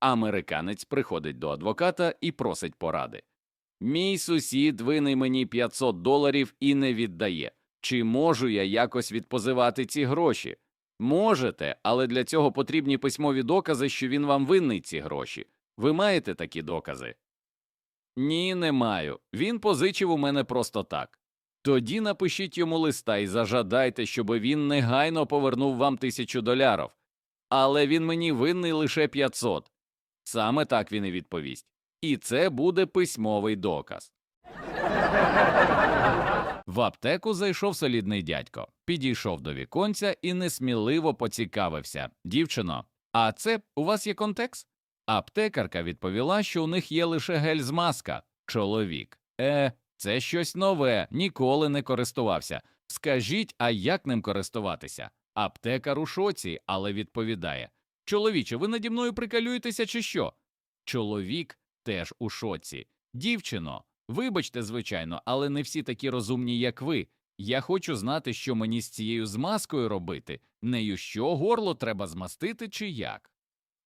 Американець приходить до адвоката і просить поради. Мій сусід винний мені 500 доларів і не віддає. Чи можу я якось відпозивати ці гроші? Можете, але для цього потрібні письмові докази, що він вам винний ці гроші. Ви маєте такі докази? Ні, не маю. Він позичив у мене просто так. Тоді напишіть йому листа і зажадайте, щоб він негайно повернув вам тисячу долярів. Але він мені винний лише 500. Саме так він і відповість. І це буде письмовий доказ. В аптеку зайшов солідний дядько, підійшов до віконця і несміливо поцікавився Дівчино, а це у вас є контекст? Аптекарка відповіла, що у них є лише гель з маска. Чоловік. Е, це щось нове, ніколи не користувався. Скажіть, а як ним користуватися? Аптекар у шоці, але відповідає Чоловіче, ви наді мною прикалюєтеся чи що? Чоловік теж у шоці. Дівчино, вибачте, звичайно, але не всі такі розумні, як ви. Я хочу знати, що мені з цією змазкою робити, нею що горло треба змастити чи як.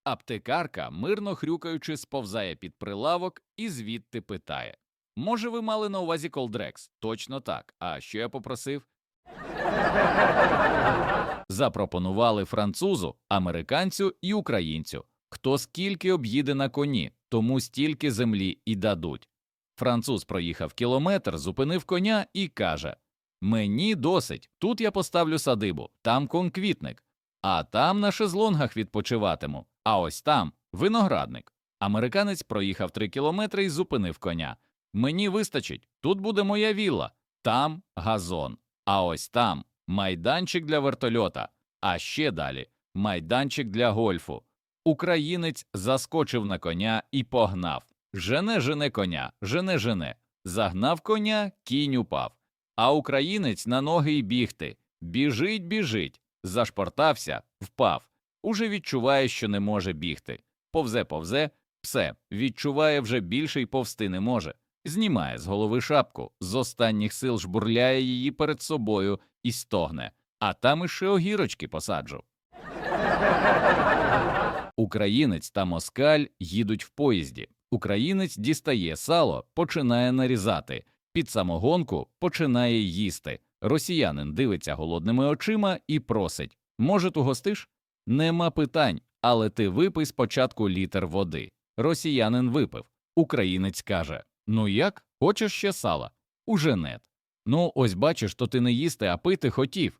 Аптекарка, мирно хрюкаючи, сповзає під прилавок і звідти питає Може, ви мали на увазі колдрекс? Точно так. А що я попросив? Запропонували французу, американцю і українцю. Хто скільки об'їде на коні, тому стільки землі і дадуть. Француз проїхав кілометр, зупинив коня і каже Мені досить, тут я поставлю садибу, там конквітник, а там на шезлонгах відпочиватиму, а ось там виноградник. Американець проїхав три кілометри і зупинив коня. Мені вистачить, тут буде моя вілла, там газон, а ось там майданчик для вертольота, а ще далі майданчик для гольфу. Українець заскочив на коня і погнав. Жене жене коня, жене жене. Загнав коня, кінь упав. А українець на ноги й бігти. Біжить, біжить. Зашпортався, впав. Уже відчуває, що не може бігти. Повзе, повзе, все, відчуває вже більше й повсти не може. Знімає з голови шапку, з останніх сил жбурляє її перед собою і стогне, а там іще огірочки посаджу. Українець та москаль їдуть в поїзді. Українець дістає сало, починає нарізати, під самогонку починає їсти. Росіянин дивиться голодними очима і просить Може, угостиш? Нема питань, але ти випий спочатку літр води. Росіянин випив. Українець каже Ну як? Хочеш ще сала? Уже нет. Ну, ось бачиш, то ти не їсти, а пити хотів.